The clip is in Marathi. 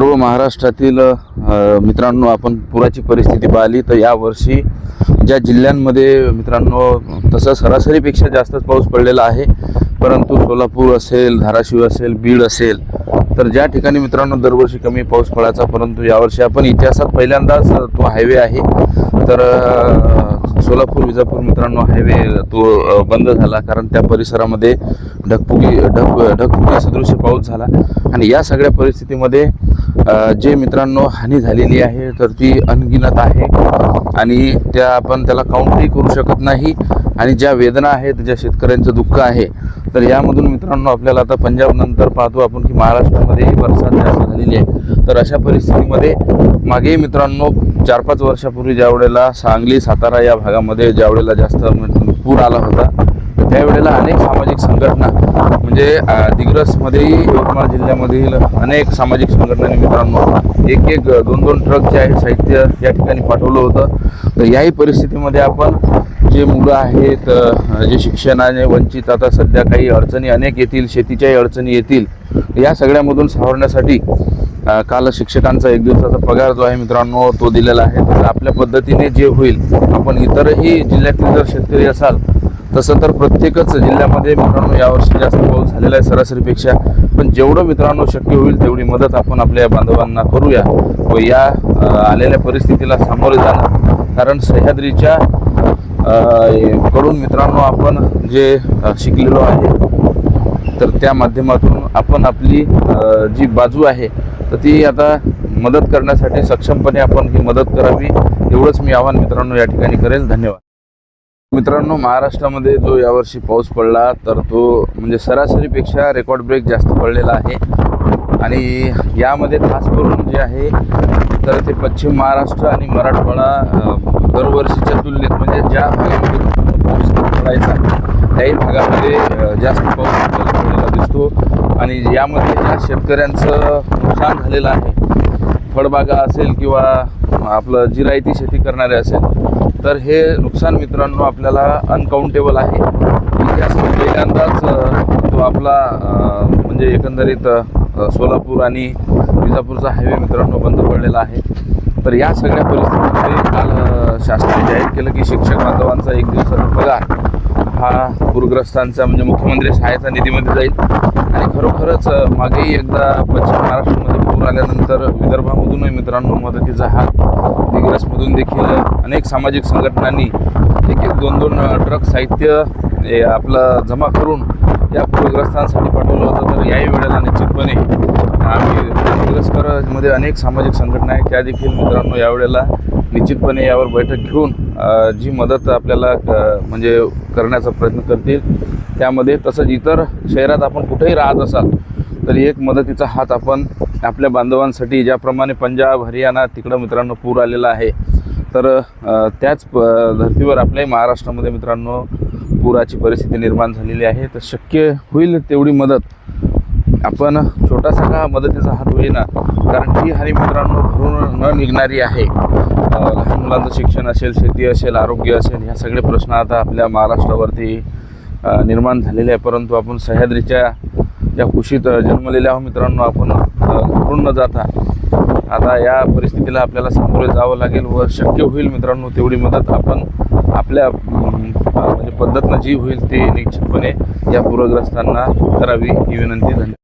सर्व महाराष्ट्रातील मित्रांनो आपण पुराची परिस्थिती पाहिली तर यावर्षी ज्या जिल्ह्यांमध्ये मित्रांनो तसं सरासरीपेक्षा जास्तच पाऊस पडलेला आहे. परंतु सोलापूर असेल धाराशिव असेल बीड असेल तर ज्या ठिकाणी मित्रांनो दरवर्षी कमी पाऊस पडायचा परंतु यावर्षी आपण इतिहासात पहिल्यांदाच तो हायवे आहे. तर सोलापूर विजापूर मित्रांनो हायवे तो बंद झाला. कारण त्या परिसरामध्ये ढगफुगी ढग ढगफुगी सदृश पाऊस झाला. आणि या सगळ्या परिस्थितीमध्ये जे मित्रांनो हानी झालेली आहे तर ती अनगिनत आहे. आणि त्या आपण त्याला काउंटही करू शकत नाही. आणि ज्या वेदना आहेत ज्या शेतकऱ्यांचं दुःख आहे तर यामधून मित्रांनो आपल्याला आता पंजाबनंतर पाहतो आपण की महाराष्ट्रामध्येही बरसात जास्त झालेली आहे. तर अशा परिस्थितीमध्ये मागे मित्रांनो चार पाच वर्षापूर्वी ज्या वेळेला सांगली सातारा या भागामध्ये ज्या वेळेला जास्त म्हणजे पूर आला होता त्यावेळेला अनेक सामाजिक संघटना म्हणजे दिग्रसमध्येही यवतमाळ जिल्ह्यामधील अनेक सामाजिक संघटनांनी मित्रांनो एक एक दोन दोन ट्रक जे आहे साहित्य या ठिकाणी पाठवलं होतं. तर याही परिस्थितीमध्ये आपण जे मुलं आहेत जे शिक्षणाने वंचित आता सध्या काही अडचणी अनेक येतील शेतीच्याही अडचणी येतील या सगळ्यामधून सावरण्यासाठी काल शिक्षकांचा एक दिवसाचा पगार जो आहे मित्रांनो तो दिलेला आहे. तसं आपल्या पद्धतीने जे होईल आपण इतरही जिल्ह्यातील जर शेतकरी असाल तसं तर प्रत्येकच जिल्ह्यामध्ये मित्रांनो यावर्षी जास्त पाऊस झालेला आहे सरासरीपेक्षा. पण जेवढं मित्रांनो शक्य होईल तेवढी मदत आपण आपल्या बांधवांना करूया व या आलेल्या परिस्थितीला सामोरे जाणं. कारण सह्याद्रीच्या कडून मित्रांनो आपण जे शिकलेलो आहे तर त्या माध्यमातून आपण आपली जी बाजू आहे तर ती आता मदत करण्यासाठी सक्षमपणे आपण ही मदत करावी एवढंच मी आवाहन मित्रांनो या ठिकाणी करेल. धन्यवाद. मित्रांनो महाराष्ट्रामध्ये जो यावर्षी पाऊस पडला तर तो म्हणजे सरासरीपेक्षा रेकॉर्ड ब्रेक जास्त पडलेला आहे. आणि यामध्ये खास करून जे आहे तर ते पश्चिम महाराष्ट्र आणि मराठवाडा दरवर्षीच्या तुलनेत म्हणजे ज्या भागामध्ये पाऊस पडायचा त्याही भागामध्ये जास्त पाऊस पडलेला दिसतो. आणि यामध्ये ज्या शेतकऱ्यांचं नुकसान झालेलं आहे फळबागा असेल किंवा आपलं जिरायती शेती करणारे असेल तर हे नुकसान मित्रांनो आपल्याला अनकाउंटेबल आहे. इतिहासात पहिल्यांदाच तो आपला म्हणजे एकंदरीत सोलापूर आणि विजापूरचा हायवे मित्रांनो बंद पडलेला आहे. तर या सगळ्या परिस्थितीमध्ये काल शासनाने जाहीर केलं की शिक्षक बांधवांचा एक दिवसाचा पगार. हा पूरग्रस्तांचा म्हणजे मुख्यमंत्री सहायता निधीमध्ये जाईल. आणि खरोखरच मागेही एकदा पश्चिम महाराष्ट्रामध्ये पूर आल्यानंतर विदर्भामधूनही मित्रांनो मदतीचा हात दिग्रसमधून देखील अनेक सामाजिक संघटनांनी एक एक दोन दोन ट्रक साहित्य आपलं जमा करून या पूरग्रस्तांसाठी पाठवलं होतं. तर याही वेळेला निश्चितपणे आम्ही दिग्रसकरमध्ये अनेक सामाजिक संघटना आहेत. त्या देखील मित्रांनो यावेळेला निश्चितपणे यावर बैठक घेऊन जी मदत आपल्याला म्हणजे करण्याचा प्रयत्न करतील. त्यामध्ये तसंच इतर शहरात आपण कुठेही राहत असाल तरी एक मदतीचा हात आपण आपल्या बांधवांसाठी ज्याप्रमाणे पंजाब हरियाणा तिकडं मित्रांनो पूर आलेला आहे तर त्याच प धर्तीवर आपल्याही महाराष्ट्रामध्ये मित्रांनो पुराची परिस्थिती निर्माण झालेली आहे. तर शक्य होईल तेवढी मदत आपण छोटासा का मदतीचा हात होईना कारण ही हानी मित्रांनो भरून न निघणारी आहे. लहान मुलांचं शिक्षण असेल शेती असेल आरोग्य असेल ह्या सगळे प्रश्न आता आपल्या महाराष्ट्रावरती निर्माण झालेले आहे. परंतु आपण सह्याद्रीच्या ज्या कुशीत जन्मलेल्या आहोत मित्रांनो आपण भरून न जाता आता या परिस्थितीला आपल्याला सामोरे जावं लागेल व शक्य होईल मित्रांनो तेवढी मदत आपण आपल्या म्हणजे पद्धतनं जी होईल ती निश्चितपणे या पूरग्रस्तांना करावी ही विनंती धन्यवाद.